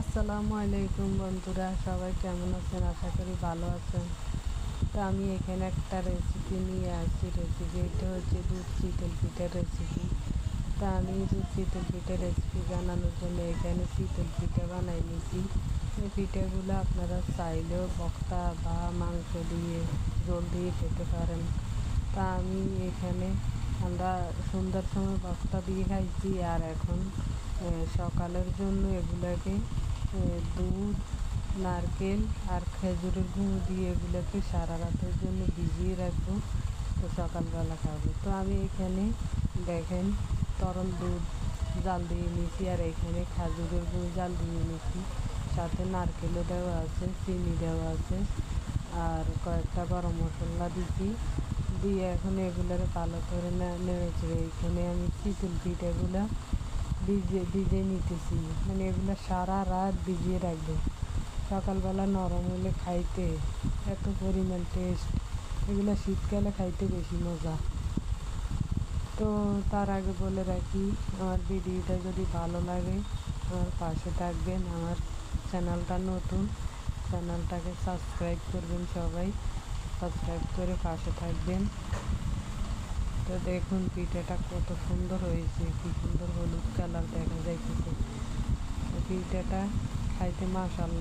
আসসালামু আলাইকুম বন্ধুরা, সবাই কেমন আছেন? আশা করি ভালো আছেন। তো আমি এখানে একটা রেসিপি নিয়ে আসছি। রেসিপি এটা হচ্ছে দুধ চিতল পিঠার রেসিপি তা আমি দুধ চিতল পিঠার রেসিপি বানানোর জন্য এখানে চিতল পিঠা বানাই নিয়েছি এই পিঠাগুলো আপনারা চাইলেও বক্তা বা মাংস দিয়ে জল দিয়ে খেতে পারেন। তা আমি এখানে আমরা সন্ধ্যার সময় বক্তা দিয়ে খাইছি আর এখন সকালের জন্য এগুলাকে দুধ, নারকেল আর খেজুরের গুঁড়ো দিয়ে এগুলোকে সারা রাতের জন্য ভিজিয়ে রাখব তো সকালবেলা খাব। তো আমি এখানে দেখেন তরল দুধ জাল দিয়ে নিয়েছি আর এখানে খেজুরের গুঁড়ো জাল দিয়ে নিয়েছি সাথে নারকেলও দেওয়া আছে, চিনি দেওয়া আছে আর কয়েকটা গরম মশলা দিছি। দিয়ে এখন এগুলোর ভালো করে নেড়ে চেড়ে এখানে আমি চিতল পিঠাগুলো ভিজে ভিজে নিতেছি। মানে এগুলো সারা রাত ভিজিয়ে রাখব। সকালবেলা নরম হলে খাইতে এত পরিমাণ টেস্ট এগুলো শীতকালে খাইতে বেশি মজা। তো তার আগে বলে রাখি, আমার ভিডিওটা যদি ভালো লাগে, আমার পাশে থাকবেন, আমার চ্যানেলটা নতুন, চ্যানেলটাকে সাবস্ক্রাইব করবেন সবাই। সাবস্ক্রাইব করে পাশে থাকবেন। দেখুন পিঠাটা কত সুন্দর হয়েছে কি সুন্দর হলুদ কালার দেখা যাইতেছে। পিঠাটা খাইতে মাশাল্লাহ